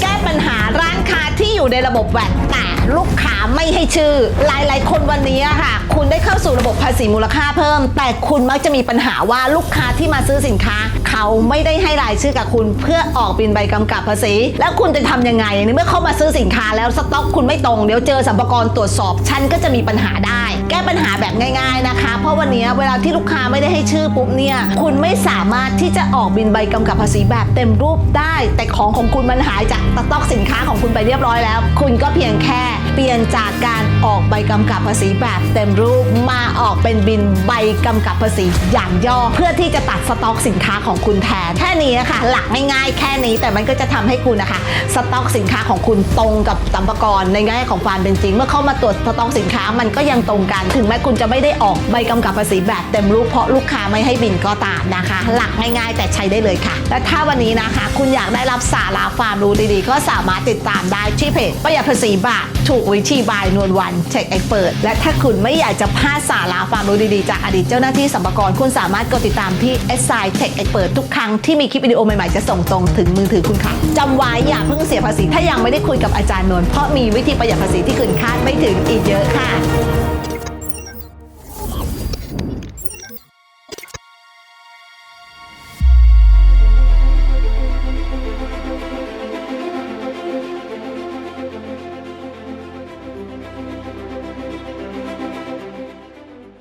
แก้ปัญหาร้านค้าที่อยู่ในระบบแวดแต่ลูกค้าไม่ให้ชื่อ หลายๆ คนวันนี้อะค่ะ คุณได้เข้าสู่ระบบภาษีมูลค่าเพิ่ม แต่คุณมักจะมีปัญหาว่าลูกค้าที่มาซื้อสินค้า เขาไม่ได้ให้รายชื่อกับคุณเพื่อออกบินใบกำกับภาษี แล้วคุณจะทำยังไงในเมื่อเขามาซื้อสินค้าแล้วสต็อกคุณไม่ตรงเดี๋ยวเจอสัมภาระตรวจสอบฉันก็จะมีปัญหาได้ แก้ปัญหาแบบง่าย ราะวันนี้เวลาที่ลูกค้าไม่ได้ให้ชื่อปุ๊บเนี่ย คุณไม่สามารถที่จะออกบินใบกำกับภาษีแบบเต็มรูปได้ แต่ของของคุณมันหายจากสต็อกสินค้าของคุณไปเรียบร้อยแล้ว คุณก็เพียงแค่เปลี่ยนจากการ ออกใบกำกับภาษีแบบเต็มรูปมาออกเป็นบินใบกำกับภาษีอย่างย่อ เพื่อที่จะตัดสต็อกสินค้าของคุณแทน แค่นี้นะคะหลักง่ายๆ แค่นี้แต่มันก็จะทำให้คุณนะคะ สต็อกสินค้าของคุณตรงกับสัมภาระในแง่ของความเป็นจริง เมื่อเข้ามาตรวจสต็อกสินค้ามันก็ยังตรงกัน ถึงแม้คุณจะไม่ได้ออกใบกำกับภาษีแบบเต็มรูปเพราะลูกค้าไม่ให้บินก็ตามนะคะ หลักง่ายๆ แต่ใช้ได้เลยค่ะ และถ้าวันนี้นะคะ คุณอยากได้รับสาระความรู้ดีๆ ก็สามารถติดตามได้ที่เพจประหยัดภาษีบาทถูกวิธีบายนวลวันเช็คไอเปิด และถ้าคุณไม่อยากจะพลาดสาระความรู้ดีๆ จากอดีตเจ้าหน้าที่สัมภากรคุณสามารถกดติดตามที่ s i t e c h ไอเปิดทุกครั้งที่มีคลิปวิดีโอใหม่ๆ จะส่งตรงถึงมือถือคุณค่ะจำไว้อย่าเพิ่งเสียภาษี ถ้ายังไม่ได้คุยกับอาจารย์นวลเพราะมีวิธีประหยัดภาษีที่คุณคาดไม่ถึงอีกเยอะค่ะ